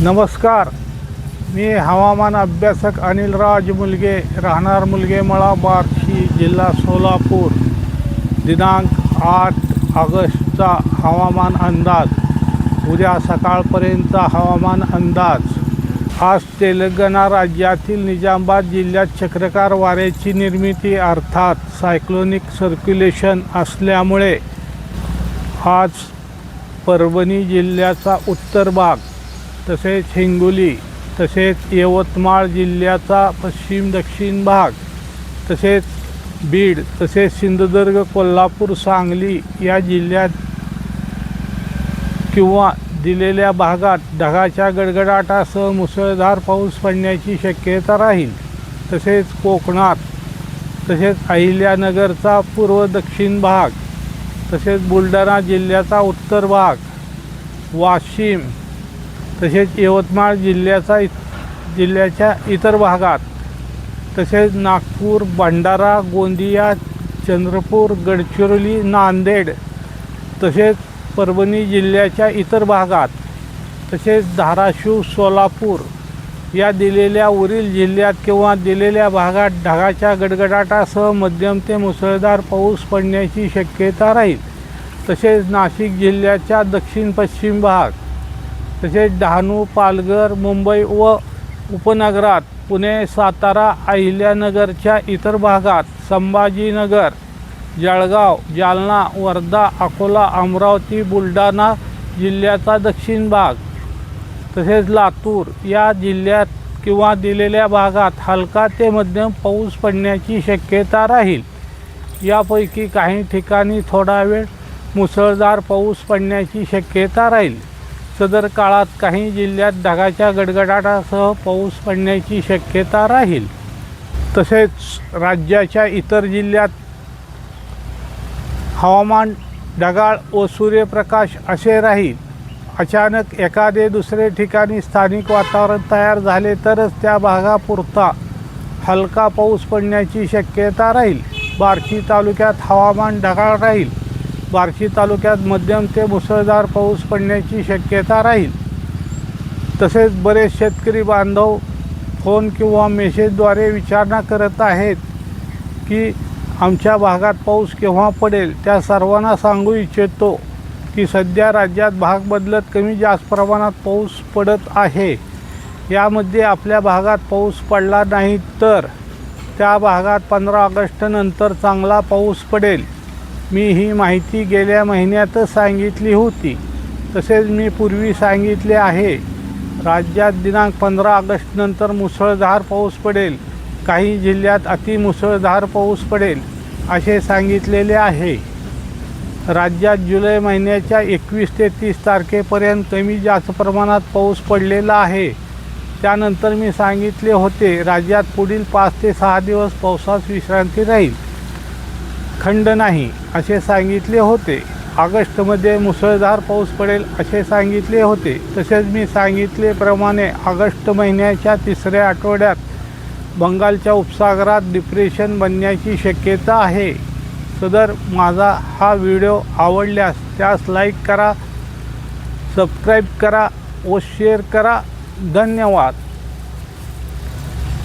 नमस्कार. मी हवामान अभ्यासक अनिल राज मुलगे. राहणार मुलगेमळा बार्शी जिल्हा सोलापूर. दिनांक आठ ऑगस्टचा हवामान अंदाज. उद्या सकाळपर्यंतचा हवामान अंदाज. आज तेलंगणा राज्यातील निजामाबाद जिल्ह्यात चक्रकार वाऱ्याची निर्मिती अर्थात सायक्लोनिक सर्क्युलेशन असल्यामुळे आज परभणी जिल्ह्याचा उत्तर भाग तसेच हिंगोली तसेच यवतमाळ जिल्ह्याचा पश्चिम दक्षिण भाग तसेच बीड तसेच सिंधुदुर्ग कोल्हापूर सांगली या जिल्ह्यात किंवा दिलेल्या भागात ढगाच्या गडगडाटासह मुसळधार पाऊस पडण्याची शक्यता राहील. तसेच कोकणात तसेच अहिल्यानगरचा पूर्व दक्षिण भाग तसेच बुलढाणा जिल्ह्याचा उत्तर भाग वाशिम तसेच यवतमाळ जिल्ह्याचा जिल्ह्याच्या इतर भागात तसेच नागपूर भंडारा गोंदिया चंद्रपूर गडचिरोली नांदेड तसेच परभणी जिल्ह्याच्या इतर भागात तसेच धाराशिव सोलापूर या दिलेल्या उरील जिल्ह्यात किंवा दिलेल्या भागात ढगाच्या गडगडाटासह मध्यम ते मुसळधार पाऊस पडण्याची शक्यता राहील. तसेच नाशिक जिल्ह्याच्या दक्षिण पश्चिम भाग तसेच डहाणू पालघर मुंबई व उपनगरात पुणे सातारा अहिल्यानगरच्या इतर भागात संभाजीनगर जळगाव जालना वर्धा अकोला अमरावती बुलढाणा जिल्ह्याचा दक्षिण भाग. तसेच लातूर या जिल्ह्यात किंवा दिलेल्या भागात हलका ते मध्यम पाऊस पडण्याची शक्यता राहील. यापैकी काही ठिकाणी थोडा वेळ मुसळधार पाऊस पडण्याची शक्यता राहील. सदर काळात काही जिल्ह्यात ढगाच्या गडगडाटासह पाऊस पडण्याची शक्यता राहील. तसेच राज्याच्या इतर जिल्ह्यात हवामान ढगाळ व सूर्यप्रकाश असे राहील. अचानक एखादे दुसरे ठिकाणी स्थानिक वातावरण तयार झाले तरच त्या भागापुरता हलका पाऊस पडण्याची शक्यता राहील. बार्शी तालुक्यात हवामान ढगाळ राहील. बार्शी तालुक्यात मध्यम ते मुसळधार पाऊस पडण्याची शक्यता राहील. तसेच बरेच शेतकरी बांधव फोन किंवा मेसेजद्वारे विचारणा करत आहेत की आमच्या भागात पाऊस केव्हा पडेल त्या सर्वांना सांगू इच्छितो की सध्या राज्यात भाग बदलत कमी जास्त प्रमाणात पाऊस पडत आहे. यामध्ये आपल्या भागात पाऊस पडला नाही तर त्या भागात पंधरा ऑगस्टनंतर चांगला पाऊस पडेल. मी ही माहिती गेल्या महिन्यातच सांगितली होती. तसेच मी पूर्वी सांगितले आहे. राज्यात दिनांक पंधरा ऑगस्टनंतर मुसळधार पाऊस पडेल. काही जिल्ह्यात अतिमुसळधार पाऊस पडेल असे सांगितलेले आहे. राज्यात जुलै महिन्याच्या एकवीस ते तीस तारखेपर्यंत कमी जास्त प्रमाणात पाऊस पडलेला आहे. त्यानंतर मी सांगितले होते राज्यात पुढील पाच ते सहा दिवस पावसास विश्रांती राहील. खंड नाही. असे सांगितले होते. ऑगस्टमध्ये मुसळधार पाऊस पडेल असे सांगितले होते. तसेच मी सांगितलेप्रमाणे ऑगस्ट महिन्याच्या तिसऱ्या आठवड्यात बंगालच्या उपसागरात डिप्रेशन बनण्याची शक्यता आहे. सदर माझा हा व्हिडिओ आवडल्यास त्यास लाईक करा सबस्क्राईब करा व शेअर करा. धन्यवाद.